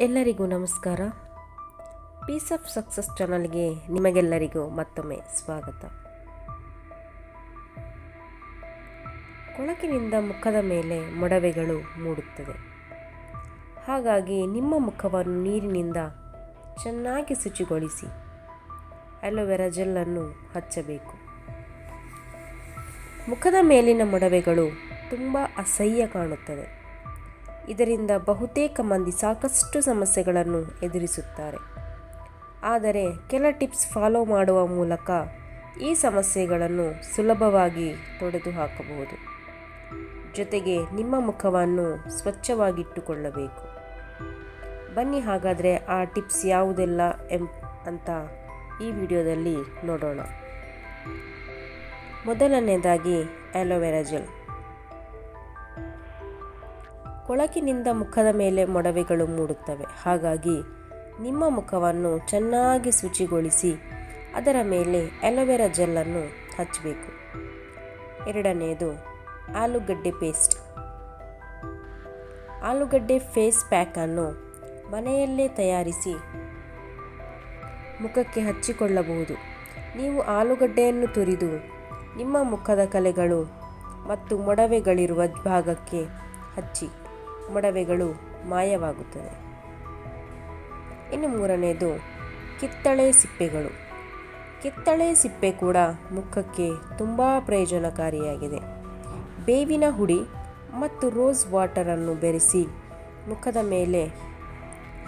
ಎಲ್ಲರಿಗೂ ನಮಸ್ಕಾರ. Piece of success ಚಾನಲ್ಗೆ ನಿಮಗೆಲ್ಲರಿಗೂ ಮತ್ತೊಮ್ಮೆ ಸ್ವಾಗತ. ಕೊಳಕಿನಿಂದ ಮುಖದ ಮೇಲೆ ಮೊಡವೆಗಳು ಮೂಡುತ್ತದೆ. ಹಾಗಾಗಿ ನಿಮ್ಮ ಮುಖವನ್ನು ನೀರಿನಿಂದ ಚೆನ್ನಾಗಿ ಶುಚಿಗೊಳಿಸಿ ಅಲೋವೆರಾ ಜೆಲ್ಲನ್ನು ಹಚ್ಚಬೇಕು. ಮುಖದ ಮೇಲಿನ ಮೊಡವೆಗಳು ತುಂಬ ಅಸಹ್ಯ ಕಾಣುತ್ತದೆ. ಇದರಿಂದ ಬಹುತೇಕ ಮಂದಿ ಸಾಕಷ್ಟು ಸಮಸ್ಯೆಗಳನ್ನು ಎದುರಿಸುತ್ತಾರೆ. ಆದರೆ ಕೆಲ ಟಿಪ್ಸ್ ಫಾಲೋ ಮಾಡುವ ಮೂಲಕ ಈ ಸಮಸ್ಯೆಗಳನ್ನು ಸುಲಭವಾಗಿ ತೊಡೆದು ಹಾಕಬಹುದು ಜೊತೆಗೆ ನಿಮ್ಮ ಮುಖವನ್ನು ಸ್ವಚ್ಛವಾಗಿಟ್ಟುಕೊಳ್ಳಬೇಕು. ಬನ್ನಿ ಹಾಗಾದರೆ ಆ ಟಿಪ್ಸ್ ಯಾವುದೆಲ್ಲ ಎಂ ಅಂತ ಈ ವಿಡಿಯೋದಲ್ಲಿ ನೋಡೋಣ. ಮೊದಲನೇದಾಗಿ ಆಲೋವೆರಾ ಜೆಲ್. ಕೊಳಕಿನಿಂದ ಮುಖದ ಮೇಲೆ ಮೊಡವೆಗಳು ಮೂಡುತ್ತವೆ. ಹಾಗಾಗಿ ನಿಮ್ಮ ಮುಖವನ್ನು ಚೆನ್ನಾಗಿ ಶುಚಿಗೊಳಿಸಿ, ಅದರ ಮೇಲೆ ಅಲೋವೆರಾ ಜೆಲ್ಲನ್ನು ಹಚ್ಚಬೇಕು ಎರಡನೆಯದು ಆಲೂಗಡ್ಡೆ ಪೇಸ್ಟ್. ಆಲೂಗಡ್ಡೆ ಫೇಸ್ ಪ್ಯಾಕನ್ನು ಮನೆಯಲ್ಲೇ ತಯಾರಿಸಿ ಮುಖಕ್ಕೆ ಹಚ್ಚಿಕೊಳ್ಳಬಹುದು. ನೀವು ಆಲೂಗಡ್ಡೆಯನ್ನು ತುರಿದು, ನಿಮ್ಮ ಮುಖದ ಕಲೆಗಳು ಮತ್ತು ಮೊಡವೆಗಳಿರುವ ಭಾಗಕ್ಕೆ ಹಚ್ಚಿ. ಮೊಡವೆಗಳು ಮಾಯವಾಗುತ್ತದೆ. ಇನ್ನು ಮೂರನೆಯದು ಕಿತ್ತಳೆ ಸಿಪ್ಪೆಗಳು. ಕಿತ್ತಳೆ ಸಿಪ್ಪೆ ಕೂಡ ಮುಖಕ್ಕೆ ತುಂಬ ಪ್ರಯೋಜನಕಾರಿಯಾಗಿದೆ. ಬೇವಿನ ಹುಡಿ ಮತ್ತು ರೋಸ್ ವಾಟರನ್ನು ಬೆರೆಸಿ ಮುಖದ ಮೇಲೆ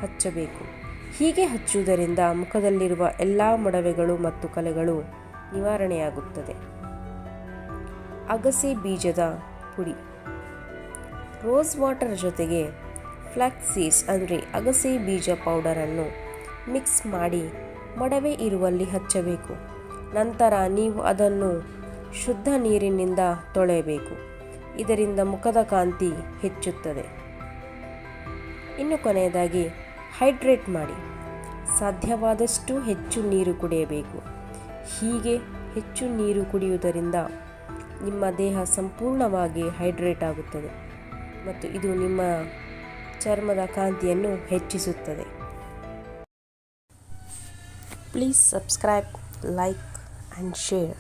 ಹಚ್ಚಬೇಕು. ಹೀಗೆ ಹಚ್ಚುವುದರಿಂದ ಮುಖದಲ್ಲಿರುವ ಎಲ್ಲ ಮೊಡವೆಗಳು ಮತ್ತು ಕಲೆಗಳು ನಿವಾರಣೆಯಾಗುತ್ತದೆ. ಅಗಸೆ ಬೀಜದ ಪುಡಿ. ರೋಸ್ ವಾಟರ್ ಜೊತೆಗೆ ಫ್ಲಾಕ್ಸ್ ಸೀಡ್ಸ್ ಅಂದರೆ ಅಗಸೆ ಬೀಜ ಪೌಡರನ್ನು ಮಿಕ್ಸ್ ಮಾಡಿ ಮಡವೆ ಇರುವಲ್ಲಿ ಹಚ್ಚಬೇಕು. ನಂತರ ನೀವು ಅದನ್ನು ಶುದ್ಧ ನೀರಿನಿಂದ ತೊಳೆಯಬೇಕು. ಇದರಿಂದ ಮುಖದ ಕಾಂತಿ ಹೆಚ್ಚುತ್ತದೆ. ಇನ್ನು ಕೊನೆಯದಾಗಿ ಹೈಡ್ರೇಟ್ ಮಾಡಿ. ಸಾಧ್ಯವಾದಷ್ಟು ಹೆಚ್ಚು ನೀರು ಕುಡಿಯಬೇಕು. ಹೀಗೆ ಹೆಚ್ಚು ನೀರು ಕುಡಿಯುವುದರಿಂದ ನಿಮ್ಮ ದೇಹ ಸಂಪೂರ್ಣವಾಗಿ ಹೈಡ್ರೇಟ್ ಆಗುತ್ತದೆ. ಮತ್ತು ಇದು ನಿಮ್ಮ ಚರ್ಮದ ಕಾಂತಿಯನ್ನು ಹೆಚ್ಚಿಸುತ್ತದೆ. Please subscribe like and share